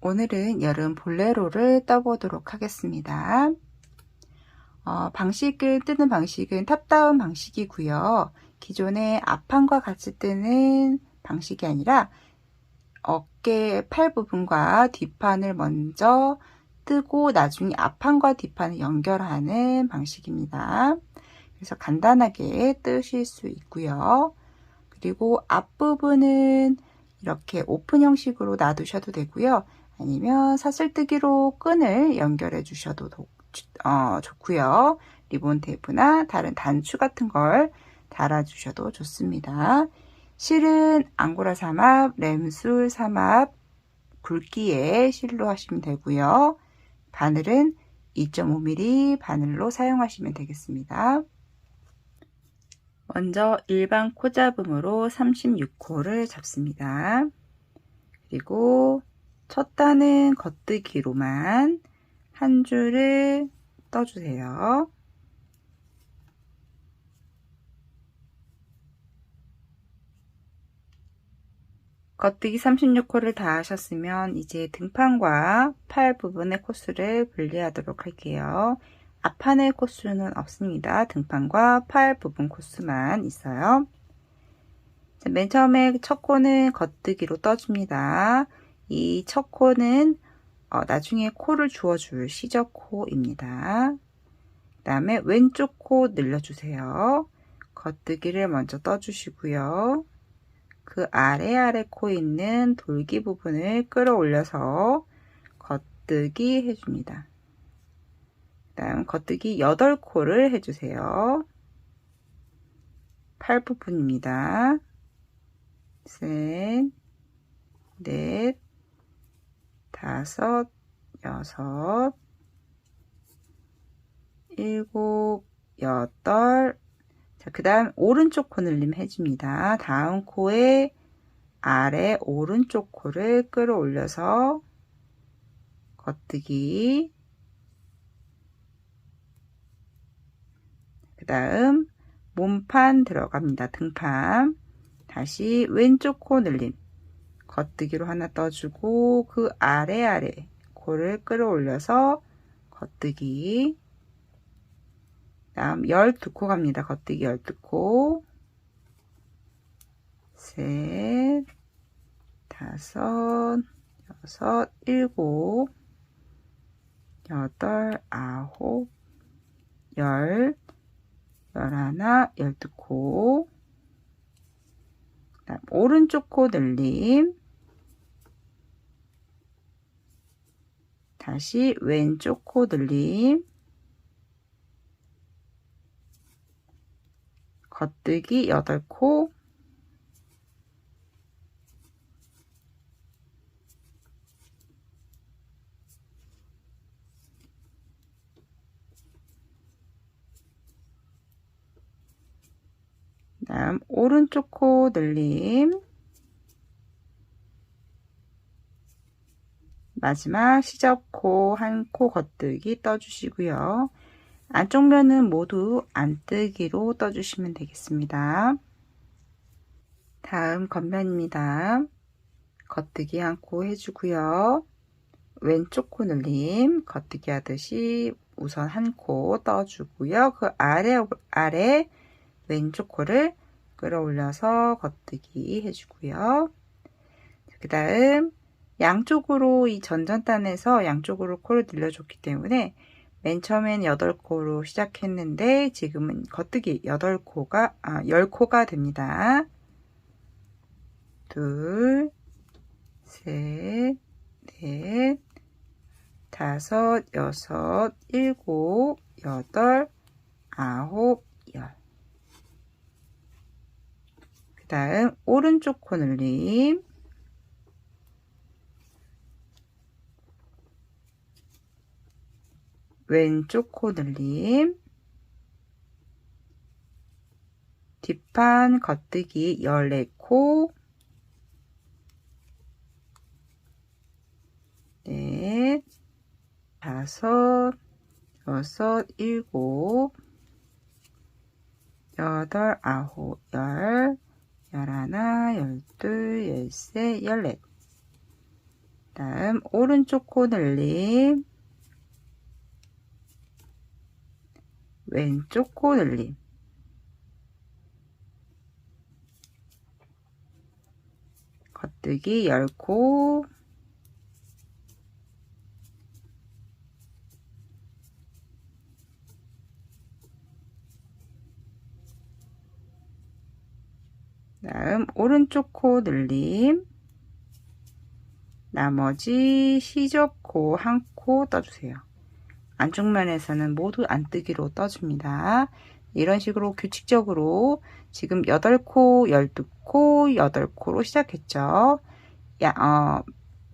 오늘은 여름 볼레로를 떠보도록 하겠습니다. 어, 방식을 뜨는 방식은 탑다운 방식이고요. 기존의 앞판과 같이 뜨는 방식이 아니라 어깨 팔 부분과 뒷판을 먼저 뜨고 나중에 앞판과 뒷판을 연결하는 방식입니다. 그래서 간단하게 뜨실 수 있고요. 그리고 앞부분은 이렇게 오픈 형식으로 놔두셔도 되고요. 아니면 사슬뜨기로 끈을 연결해 주셔도 어, 좋고요. 리본 테이프나 다른 단추 같은 걸 달아 주셔도 좋습니다. 실은 앙고라 삼합, 램술 삼합 굵기의 실로 하시면 되고요. 바늘은 2.5mm 바늘로 사용하시면 되겠습니다. 먼저 일반 코 잡음으로 36코를 잡습니다. 그리고 첫 단은 겉뜨기로만 한 줄을 떠주세요. 겉뜨기 36코를 다 하셨으면 이제 등판과 팔 부분의 코스를 분리하도록 할게요. 앞판의 코스는 없습니다. 등판과 팔 부분 코스만 있어요. 맨 처음에 첫 코는 겉뜨기로 떠줍니다. 이 첫 코는 어, 나중에 코를 주어줄 시저코입니다. 그 다음에 왼쪽 코 늘려주세요. 겉뜨기를 먼저 떠주시고요. 그 아래 아래 코 있는 돌기 부분을 끌어올려서 겉뜨기 해줍니다. 다음 겉뜨기 8코를 해주세요. 팔 부분입니다. 셋, 넷, 다섯, 여섯, 일곱, 여덟. 자, 그 다음 오른쪽 코 늘림 해줍니다. 다음 코에 아래 오른쪽 코를 끌어올려서 겉뜨기 다음 몸판 들어갑니다. 등판. 다시 왼쪽 코 늘림. 겉뜨기로 하나 떠주고 그 아래 아래 코를 끌어올려서 겉뜨기. 다음 12코 갑니다. 겉뜨기 12코. 셋, 다섯, 여섯, 일곱, 여덟, 아홉, 열, 열하나, 열두 코. 오른쪽 코 늘림. 다시 왼쪽 코 늘림. 겉뜨기 8코. 다음 오른쪽 코 늘림 마지막 시접코 한 코 겉뜨기 떠주시고요. 안쪽 면은 모두 안뜨기로 떠주시면 되겠습니다. 다음 겉면입니다. 겉뜨기 한 코 해주고요. 왼쪽 코 늘림 겉뜨기 하듯이 우선 한 코 떠주고요. 그 아래 아래 왼쪽 코를 끌어올려서 겉뜨기 해주고요. 그 다음 양쪽으로 이 전전단에서 양쪽으로 코를 늘려줬기 때문에 맨 처음엔 8코로 시작했는데 지금은 겉뜨기 8코가 아 10코가 됩니다. 둘, 셋, 넷, 다섯, 여섯, 일곱, 여덟, 아홉, 열. 그 다음 오른쪽 코 늘림 왼쪽 코 늘림. 뒷판 겉뜨기 14코. 넷 다섯 여섯 일곱 여덟 아홉 열 열하나 열둘 열셋 열넷. 다음 오른쪽 코 늘림 왼쪽 코 늘림 겉뜨기 10코 다음 오른쪽 코 늘림 나머지 시접 코 한 코 떠주세요. 안쪽면에서는 모두 안뜨기로 떠줍니다. 이런 식으로 규칙적으로 지금 8코, 12코, 8코로 시작했죠. 야, 어,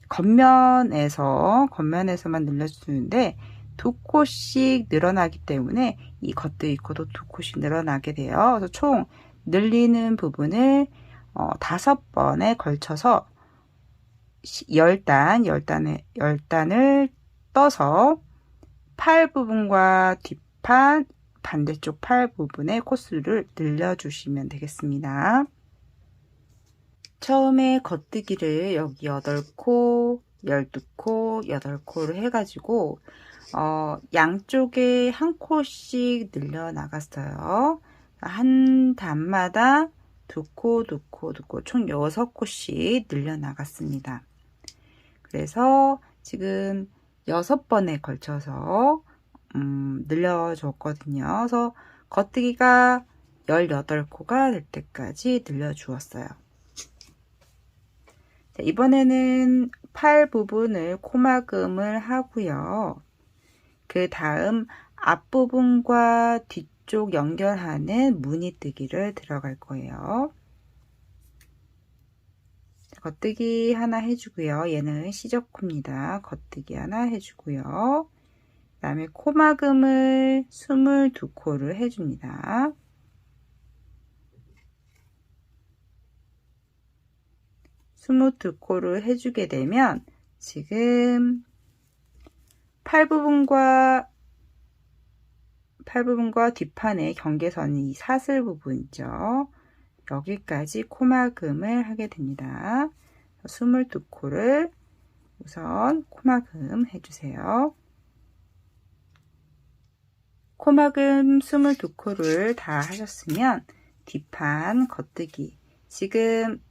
겉면에서, 겉면에서만 늘려주는데 두 코씩 늘어나기 때문에 이 겉뜨기 코도 두 코씩 늘어나게 돼요. 그래서 총 늘리는 부분을 어, 다섯 번에 걸쳐서 10단, 10단에, 10단을 떠서 팔 부분과 뒷판, 반대쪽 팔 부분의 코스를 늘려주시면 되겠습니다. 처음에 겉뜨기를 여기 8코, 12코, 8코를 해가지고 어, 양쪽에 한 코씩 늘려나갔어요. 한 단마다 두 코, 두 코, 두 코, 총 6코씩 늘려나갔습니다. 그래서 지금 6번에 걸쳐서 음, 늘려줬거든요. 그래서 겉뜨기가 18코가 될 때까지 늘려주었어요. 자, 이번에는 팔 부분을 코막음을 하고요. 그 다음 앞부분과 뒤쪽 연결하는 무늬뜨기를 들어갈 거예요. 겉뜨기 하나 해주고요. 얘는 시접코입니다. 겉뜨기 하나 해주고요. 그 다음에 코막음을 22코를 해줍니다. 스무두 코를 해주게 되면 지금 팔 부분과 팔 부분과 뒷판의 경계선이 이 사슬 부분이죠. 여기까지 코막음을 하게 됩니다. 22코를 우선 코막음 해주세요. 코막음 22코를 다 하셨으면 뒷판 겉뜨기 지금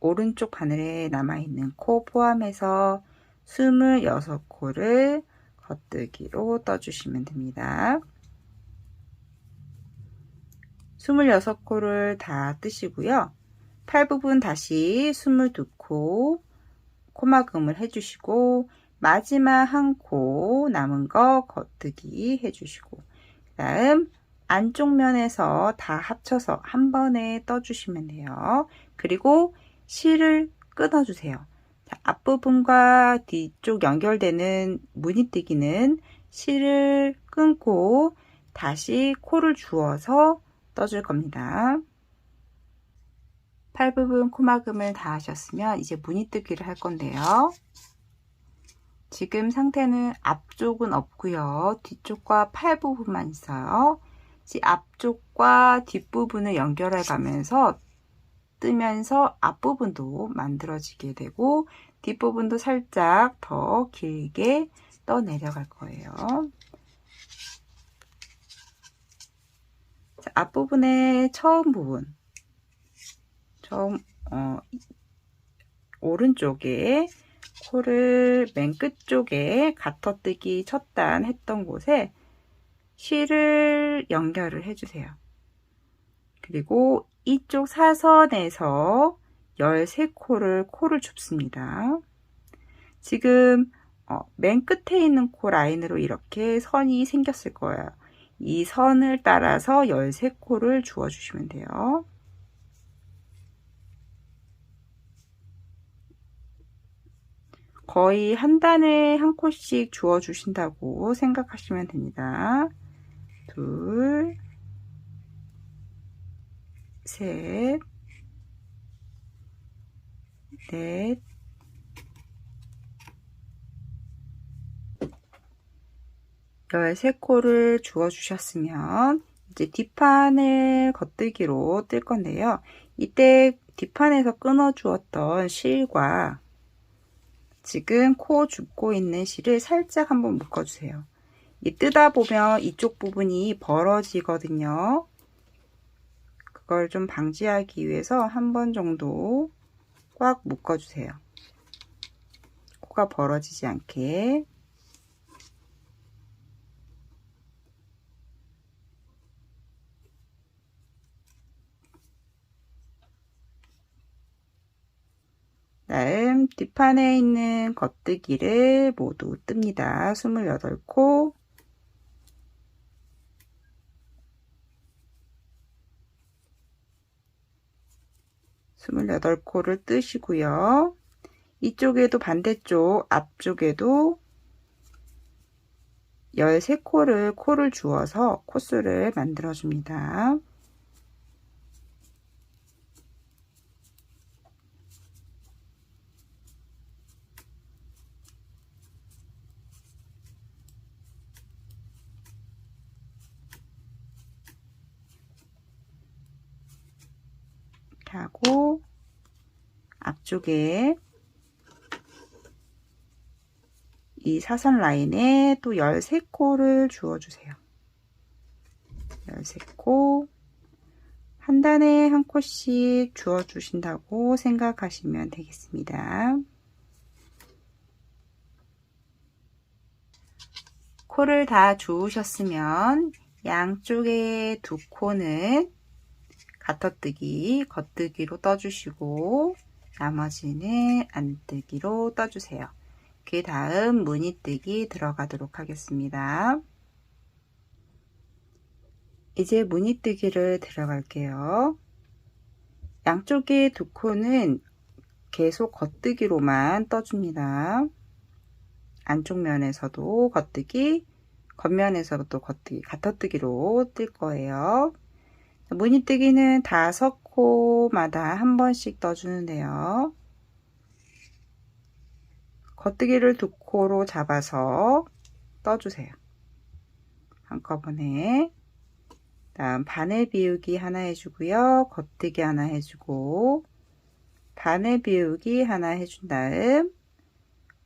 오른쪽 바늘에 남아있는 코 포함해서 26코를 겉뜨기로 떠주시면 됩니다. 26코를 다 뜨시고요. 팔 부분 다시 22코 코막음을 해주시고 마지막 한 코 남은 거 겉뜨기 해주시고 그 다음 안쪽 면에서 다 합쳐서 한 번에 떠주시면 돼요. 그리고 실을 끊어주세요. 자, 앞부분과 뒤쪽 연결되는 무늬뜨기는 실을 끊고 다시 코를 주어서 떠줄 겁니다. 팔 부분 코막음을 다 하셨으면 이제 무늬뜨기를 할 건데요. 지금 상태는 앞쪽은 없고요. 뒤쪽과 팔 부분만 있어요. 앞쪽과 뒷부분을 연결해 가면서 뜨면서 앞부분도 만들어지게 되고 뒷부분도 살짝 더 길게 떠 내려갈 거예요. 앞부분의 처음 부분 처음 어, 오른쪽에 코를 맨 끝쪽에 가터뜨기 첫 단 했던 곳에 실을 연결을 해주세요. 그리고 이쪽 사선에서 13코를 코를 줍습니다. 지금 어, 맨 끝에 있는 코 라인으로 이렇게 선이 생겼을 거예요. 이 선을 따라서 13코를 주어주시면 돼요. 거의 한 단에 한 코씩 주어주신다고 생각하시면 됩니다. 둘, 셋, 넷, 열세 코를 주어 주셨으면 이제 뒷판을 겉뜨기로 뜰 건데요. 이때 뒷판에서 끊어 주었던 실과 지금 코 줍고 있는 실을 살짝 한번 묶어주세요. 이 뜨다 보면 이쪽 부분이 벌어지거든요. 그걸 좀 방지하기 위해서 한 번 정도 꽉 묶어주세요. 코가 벌어지지 않게. 다음 뒷판에 있는 겉뜨기를 모두 뜹니다. 28코 28코를 뜨시고요. 이쪽에도 반대쪽 앞쪽에도 13코를 코를 주어서 코스를 만들어 줍니다. 이렇게 하고 앞쪽에 이 사선 라인에 또 13코를 주어주세요. 13코 한 단에 한 코씩 주어주신다고 생각하시면 되겠습니다. 코를 다 주우셨으면 양쪽에 두 코는 가터뜨기, 겉뜨기로 떠주시고 나머지는 안뜨기로 떠주세요. 그 다음 무늬뜨기 들어가도록 하겠습니다. 이제 무늬뜨기를 들어갈게요. 양쪽의 두 코는 계속 겉뜨기로만 떠줍니다. 안쪽 면에서도 겉뜨기, 겉면에서도 겉뜨기, 가터뜨기로 뜰 거예요. 무늬뜨기는 다섯 코마다 한 번씩 떠주는데요. 겉뜨기를 두 코로 잡아서 떠주세요. 한꺼번에 다음 바늘 비우기 하나 해주고요. 겉뜨기 하나 해주고 바늘 비우기 하나 해준 다음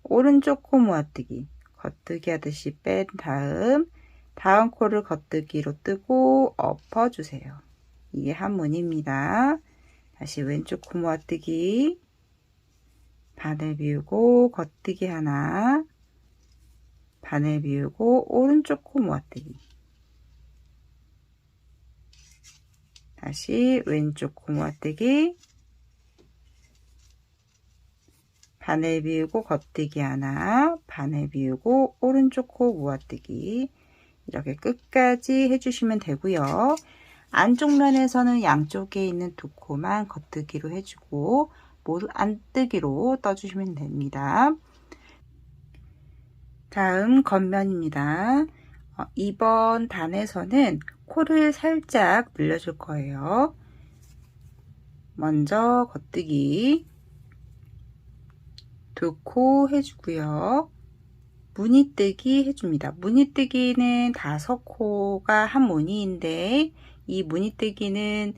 오른쪽 코 모아뜨기 겉뜨기 하듯이 뺀 다음 다음 코를 겉뜨기로 뜨고 엎어주세요. 이게 한문입니다. 다시 왼쪽 코 모아뜨기. 바늘 비우고 겉뜨기 하나. 바늘 비우고 오른쪽 코 모아뜨기. 다시 왼쪽 코 모아뜨기. 바늘 비우고 겉뜨기 하나. 바늘 비우고 오른쪽 코 모아뜨기. 이렇게 끝까지 해주시면 되고요. 안쪽 면에서는 양쪽에 있는 두 코만 겉뜨기로 해주고 모두 안뜨기로 떠주시면 됩니다. 다음 겉면입니다. 어, 이번 단에서는 코를 살짝 늘려줄 거예요. 먼저 겉뜨기 두 코 해주고요. 무늬뜨기 해줍니다. 무늬뜨기는 다섯 코가 한 무늬인데 이 무늬뜨기는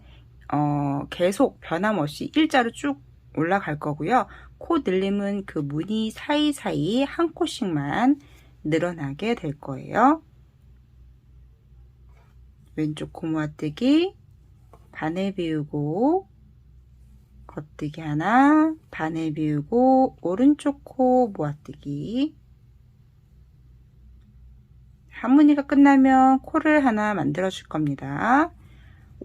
어, 계속 변함없이 일자로 쭉 올라갈 거고요. 코 늘림은 그 무늬 사이사이 한 코씩만 늘어나게 될 거예요. 왼쪽 코 모아뜨기 반을 비우고 겉뜨기 하나 반을 비우고 오른쪽 코 모아뜨기 한 무늬가 끝나면 코를 하나 만들어 줄 겁니다.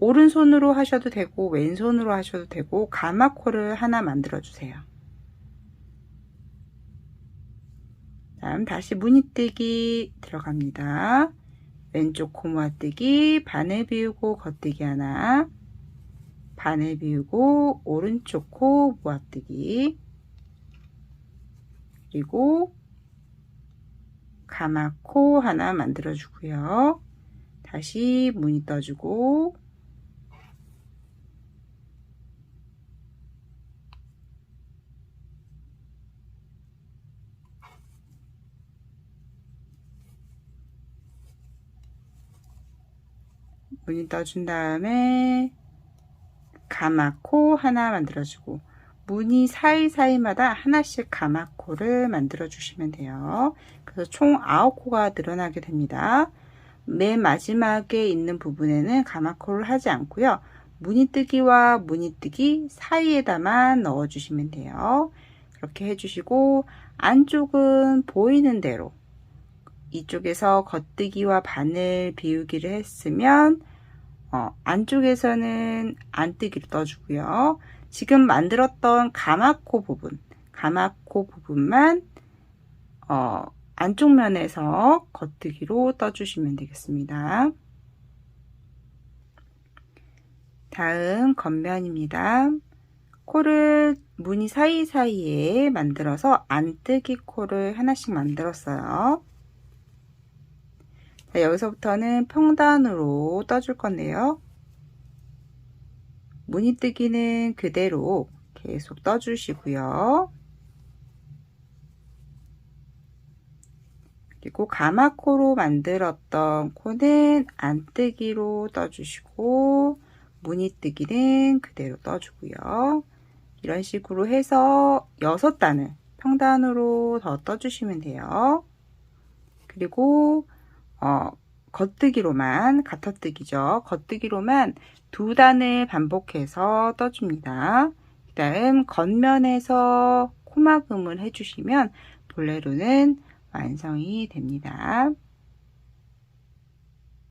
오른손으로 하셔도 되고 왼손으로 하셔도 되고 가마코를 하나 만들어 주세요. 다음 다시 무늬뜨기 들어갑니다. 왼쪽 코 모아뜨기 바늘 비우고 겉뜨기 하나 바늘 비우고 오른쪽 코 모아뜨기 그리고 가마코 하나 만들어 주고요. 다시 무늬 떠주고 무늬 떠준 다음에 가마 코 하나 만들어주고 무늬 사이사이마다 하나씩 가마코를 만들어 주시면 돼요. 그래서 총 9코가 늘어나게 됩니다. 맨 마지막에 있는 부분에는 가마코를 하지 않고요. 무늬뜨기와 무늬뜨기 사이에다만 넣어주시면 돼요. 그렇게 해주시고 안쪽은 보이는 대로 이쪽에서 겉뜨기와 바늘 비우기를 했으면 어, 안쪽에서는 안뜨기를 떠주고요. 지금 만들었던 가마코 부분, 가마코 부분만 어, 안쪽 면에서 겉뜨기로 떠주시면 되겠습니다. 다음 겉면입니다. 코를 무늬 사이사이에 만들어서 안뜨기 코를 하나씩 만들었어요. 자, 여기서부터는 평단으로 떠줄 건데요. 무늬뜨기는 그대로 계속 떠주시고요. 그리고 가마코로 만들었던 코는 안뜨기로 떠주시고 무늬뜨기는 그대로 떠주고요. 이런 식으로 해서 6단을 평단으로 더 떠주시면 돼요. 그리고 어, 겉뜨기로만 가터뜨기죠. 겉뜨기로만 두 단을 반복해서 떠줍니다. 그 다음 겉면에서 코막음을 해주시면 볼레로는 완성이 됩니다.